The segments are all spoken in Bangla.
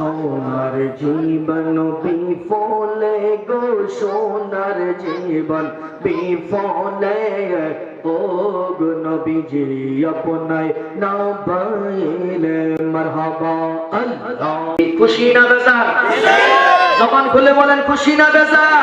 সোনার জীবন বিফলে গো, সোনার জীবন বিফলে ও গো নবীজি আপনায় না বাইলে মারহাবা আল্লাহ। খুশি না বেজার? জবান খুলে বলেন, খুশি না বেজার?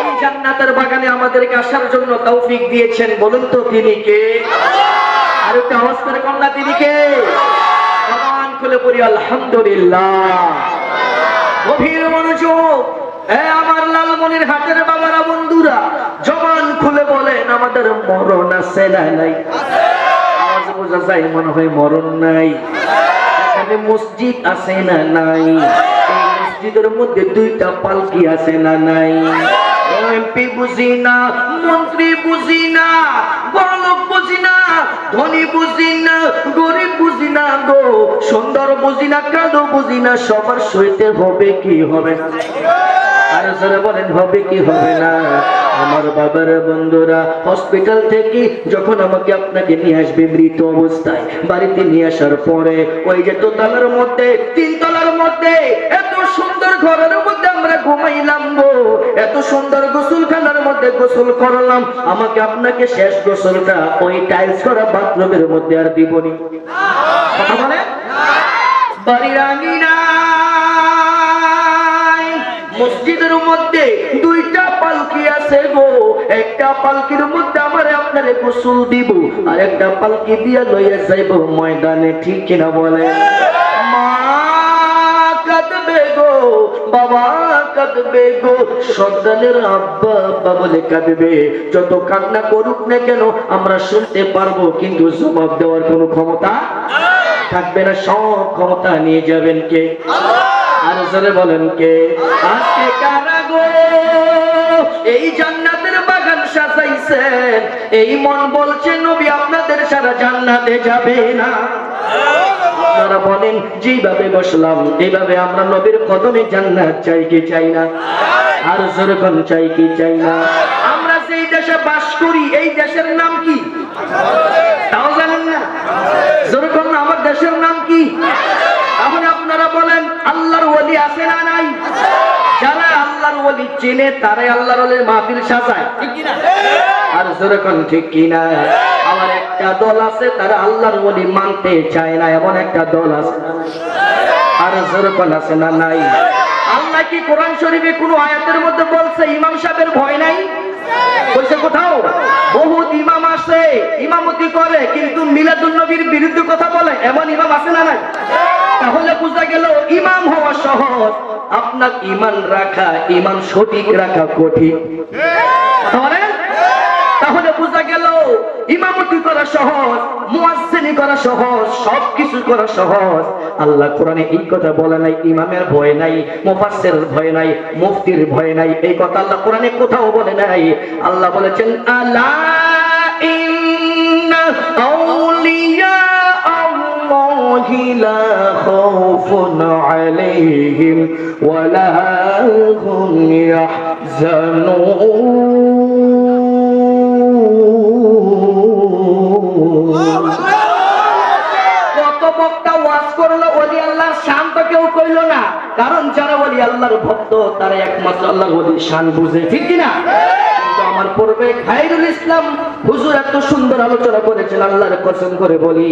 এই জান্নাতের বাগানে আমাদেরকে আসার জন্য তৌফিক দিয়েছেন, বলুন তো তিনি কে? আর একটু আওয়াজ করে কন্যা তিনি কে? জবান খুলে পড়ি আলহামদুলিল্লাহ। গভীর মনোযোগ। আমার লালমনির হাতের বাবারা, বন্ধুরা, জবান খুলে বলেন, আমাদের মরণ আছে নাই? বোঝা যায়, মনে হয় মরণ নাই। এখানে মসজিদ আছে না নাই? মসজিদের মধ্যে দুইটা পালকি আছে না নাই? এমপি বুঝি না, মন্ত্রী বুঝি না, বড়লোক বুঝি না ধনী বুঝি না, গরিব বুঝি না গো। সুন্দর বুঝি না বুঝিনা বুঝি না, সবার সইতে হবে কি হবে না? আর যারা বলেন হবে কি হবে না? আমার বাবার বন্ধুরা হসপিটাল থেকে যখন আমাকে আপনাকে নিয়ে আসবে মৃত অবস্থায়, বাড়িতে নিয়ে আসার পরে, ওই যে দোতলার মধ্যে, তিন তলার মধ্যে, এত সুন্দর ঘরের মধ্যে আমরা ঘুমাইলাম এত সুন্দর গোসলখানার মধ্যে গোসল করলাম। আমাকে আপনাকে শেষ গোসলটা ওই টাইলস করা বাথরুমের মধ্যে আর দিবনি কথা বলে বাড়ির আঙিনায় মসজিদের মধ্যে দুইটা পালকি আছে গো। একটা পালকির মধ্যে আমার আপনারে গোসল দিব, আর একটা পালকি দিয়া লইয়া যাইব ময়দানে, ঠিক কিনা বলে মা কাঁদবে গো, বাবা কাঁদবে গো, সন্তানের আব্বা আব্বা বলে কাঁদবে। যত কান্না করুক না কেন, আমরা শুনতে পারব, কিন্তু জবাব দেওয়ার কোনো ক্ষমতা থাকবে না, সব ক্ষমতা নিয়ে যাবেন কে? আর বলেন কে? আজকে কারা গো? এই জান্নাতের বাগান সাজাইছেন। এই মন বলছে, নবী, আপনাদের সারা জান্নাতে যাবে না। বলেন, যেভাবে বসলাম এইভাবে আমরা নবীর কদমে জান্নাত চাই কি চাই না? আর যেরকম চাই কি চাই না? আমরা যেই দেশে বাস করি, এই দেশের নাম কি? তাও জানেন না? আমার দেশের নাম কি? তাহলে আপনারা বলেন, আল্লাহর ওলি আছে না নাই? যারা আল্লাহর ওলি চেনে, তারাই আল্লাহর ওলির মাহফিল সাজায়। ঠিক কিনা? আর যেরকম ঠিক কিনা? আমার একটা দল আছে, তারা আল্লাহর ওলি মানতে চায় না, এমন একটা দল আছে। আর যেরকম আছে না নাই? আল্লাহ কি কোরআন শরীফে কোন আয়াতের মধ্যে বলছে, ইমাম সাহেবের ভয় নাই? বলছে কোথাও? বহুত ইমাম আছে, ইমামতি করে, কিন্তু মিলাদুল নবীর বিরুদ্ধে কথা বলে, এমন ইমাম আছে না নাই? তাহলে বোঝা গেল ইমাম হওয়া সহজ। আপনার ইমান রাখা, ইমান সঠিক রাখা কঠিন। তাহলে? বোঝা গেল ইমামতি করা সহজ, মুয়াজ্জিনি করা সহজ, সবকিছু করা সহজ। আল্লাহ কোরআনে এই কথা বলে নাই, ইমামের ভয় নাই, মুফাসসিরের ভয় নাই, মুফতির ভয় নাই। এই কথা আল্লাহ কোরআনে কোথাও বলে নাই। আল্লাহ বলেছেন, আলা ইন্না আউলিয়া ওলি আল্লাহর শান তো কেউ কইলো না। কারণ যারা ওলি আল্লাহর ভক্ত, তারা একমাত্র আল্লাহর ওলির শান বুঝে, ঠিক কি কিন্তু আমার পূর্বে খাইরুল ইসলাম হুজুর এত সুন্দর আলোচনা করেছেন, আল্লাহর কসম করে বলি,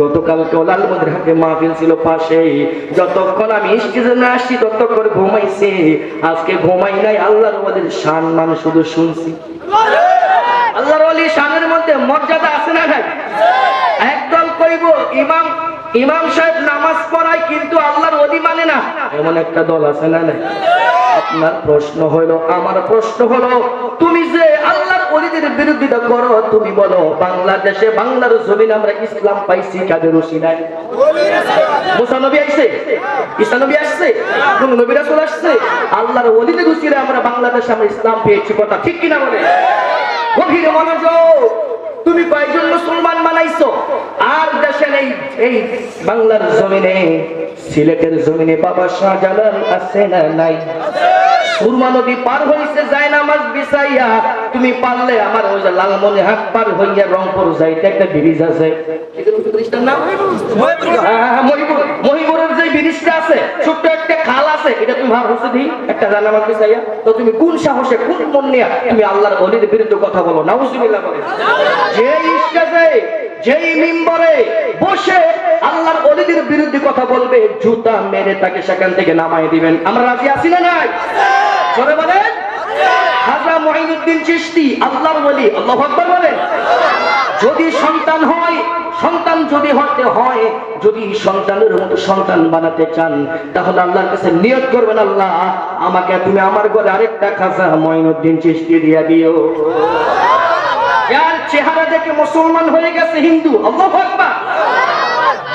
গতকালকে মন্দির হাতে মাহফিল ছিল পাশে। যতক্ষণ আমি স্টেজে না আসছি, ততক্ষণ ঘুমাইছে। আজকে ঘুমাই নাই, আল্লাহর ওলির শান মানে শুধু শুনছি। আল্লাহর ওলি শানের মধ্যে মর্যাদা আছে না নাই? একদল কইব, ইমাম ইমাম সাহেব নামাজ পড়ায়, কিন্তু আল্লাহর ওলি মানে না। এমন একটা দল আছে না নাই? আপনার প্রশ্ন হলো, আমার প্রশ্ন হলো, তুমি যে আল্লাহর ওলিদের বিরোধিতা করো, তুমি বলো, বাংলাদেশে, বাংলার জমিন আমরা ইসলাম পাইছি কাদের নাই? রাসূল আসছে? আল্লাহর আমরা বাংলাদেশে আমরা ইসলাম পেয়েছি কথা ঠিক কিনা বলে? গভীর মনোযোগ। তুমি কয়েকজন মুসলমান বানাইছো? আর দেশের এই এই বাংলার জমিনে, সিলেটের জমিনে বাবা শাহজালাল আছে না নাই? সুরমা নদী পার হইছে যায় বিছাইয়া। তুমি পারলে আমার ওই যে লালমনি পার হইয়া রংপুর যাইতে একটা ব্রিজ আছে। হ্যাঁ, হ্যাঁ, মহিপুর মহিপুরের যে ব্রিজটা আছে ছোট্ট একটা খাল আছে এটা তুমি কোন সাহসে কোন মন আল্লাহর অলির বিরুদ্ধে কথা বলো? মিম্বরে বসে আল্লাহর অলিদের বিরুদ্ধে কথা বলবে জুতা মেরে তাকে সেখান থেকে নামাই দিবেন। আমরা রাজি আছি না নাই? বলেন? মহিনুদ্দিন আল্লাহর বলি আল্লাহ আকবার বলেন। যদি সন্তান হয়, সন্তান যদি হতে হয়, যদি সন্তানের মতো সন্তান বানাতে চান, তাহলে আল্লাহর কাছে নিয়ত করবেন আল্লাহ, আমাকে তুমি আমার ঘরে আরেকটা খাজা মঈনুদ্দিন চিশতি দিয়া দিও। যার চেহারা দেখে মুসলমান হয়ে গেছে হিন্দু, আল্লাহু আকবার।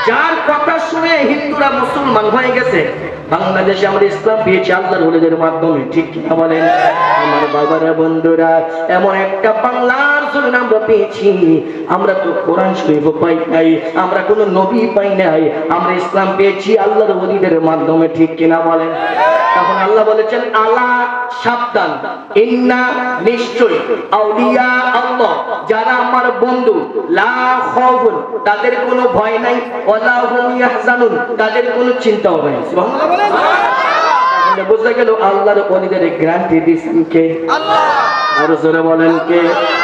যার কথা শুনে হিন্দুরা মুসলমান হয়ে গেছে বাংলাদেশে আমরা ইসলাম পেয়েছি আল্লাহর ওলিদের মাধ্যমে, ঠিক কিনা বলেন? আমার বাবারা, বন্ধুরা, এমন একটা বাংলার আমরা পেয়েছি। আমরা তো কোরআন পাই নাই, আমরা কোনো নবী পাই নাই। আমরা ইসলাম পেয়েছি আল্লাহর মাধ্যমে, ঠিক কিনা বলেন? তখন আল্লাহ বলেছেন সাবধান, ইন্না নিশ্চয় আউলিয়া আল্লাহ, যারা আমার বন্ধু, লা খাউফুন, তাদের কোনো ভয় নাই, ওয়ালা হুম ইয়াহজানুন, তাদের কোনো চিন্তাও নাই। সুবহানাল্লাহ বলেন। তাহলে বোঝা গেল আল্লাহর ওলিদের গ্যারান্টি দিছেন কে? আল্লাহ। আর জোরে বলেন কে?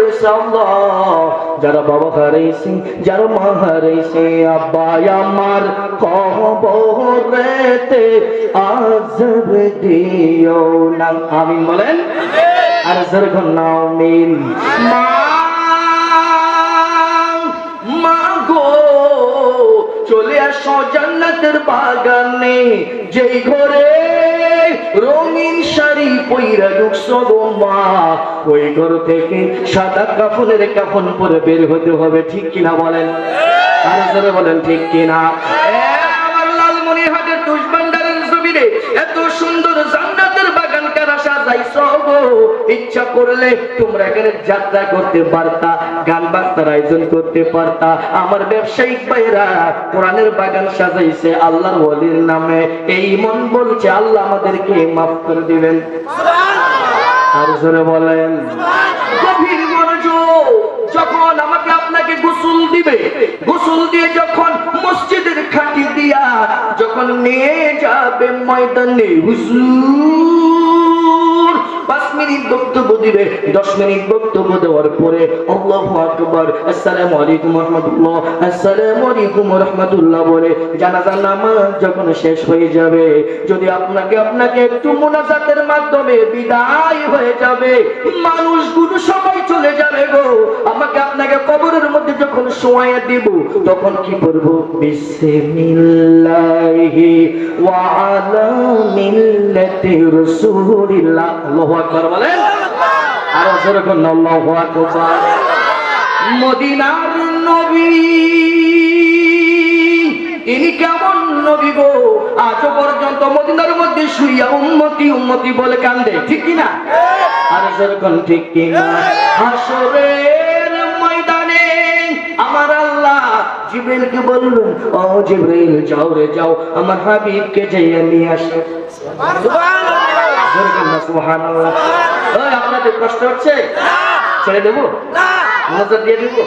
রয়েছে আল্লাহ যারা বাবা হারাইছে যারা মা হারাইছে আব্বা আমার কবরেতে আজব দিও না। আমিন বলেন? আর জরগন নাও মিন মা চলে আসো জান্নাতের বাগানে, যেই ঘরে রঙিন শাড়ি পইরা ঢুকছো গো মা। ওই ঘর থেকে সাদা কাফনের কাফন পরে বের হতে হবে, ঠিক কিনা বলেন? আর বলেন, ঠিক কিনা? আমার লালমনিরহাটের দুষ্বান্ডারের জমিনে এত সুন্দর জান্নাতের বাগান কারা সাজাইছো গো ইচ্ছা করলে তোমরা এখানে যাত্রা করতে পারতা গান বাজনার আয়োজন করতে পারতা। আমার ব্যবসায়িক ভাইরা কোরআনের বাগান সাজাইছে আল্লাহর ওলির নামে। এই মন বলছে আল্লাহ আমাদেরকে মাফ করে দিবেন। আর জোরে বলেন। গভীর মনোযোগ যখন আমাকে আপনাকে গোসল দিবে গোসল দিয়ে যখন মসজিদের খাটি দিয়া যখন নিয়ে যাবে ময়দানে হুজুর। দিবে। দশ মিনিট বক্তব্য দেওয়ার পরে আল্লাহ আকবর। আলাইকুম রহমতুল্লাহ। আলাইকুম রহমতুল্লাহ বলে নামাজ যখন শেষ হয়ে যাবে, যদি আপনাকে আপনাকে একটু মোনাজাতের মাধ্যমে বিদায় হয়ে যাবে, মানুষগুলো সবাই চলে যাবে গো। আমাকে আপনাকে কবরের মধ্যে যখন দিব, তখন কি করব বিসমিল্লাহি ওয়া আলা মিল্লাতি রাসূলিল্লাহ। আল্লাহু আকবার বলেন। আর জোরে কোন আল্লাহু আকবার। মদিনার নবী তিনি কেমন নবী গো? আজও পর্যন্ত মদিনার মধ্যে শুইয়া উন্মতি উন্মতি বলে কান্দে ঠিক কিনা আর যেরকম ঠিক কিনা হাসরের ময়দানে আমার আল্লাহ জিব্রাইলকে বললেন ও জিব্রাইল যাও রে যাও আমার হাবিবকে যাইয়া নিয়ে আসো। সুবহানাল্লাহ। আপনাদের কষ্ট হচ্ছে ছেড়ে দেবো? মনোজাত দিয়ে দেবো?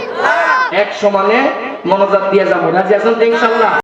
এক সমানে মনোজাত দিয়ে যাব। রাজি আছেন ইনশাল্লাহ?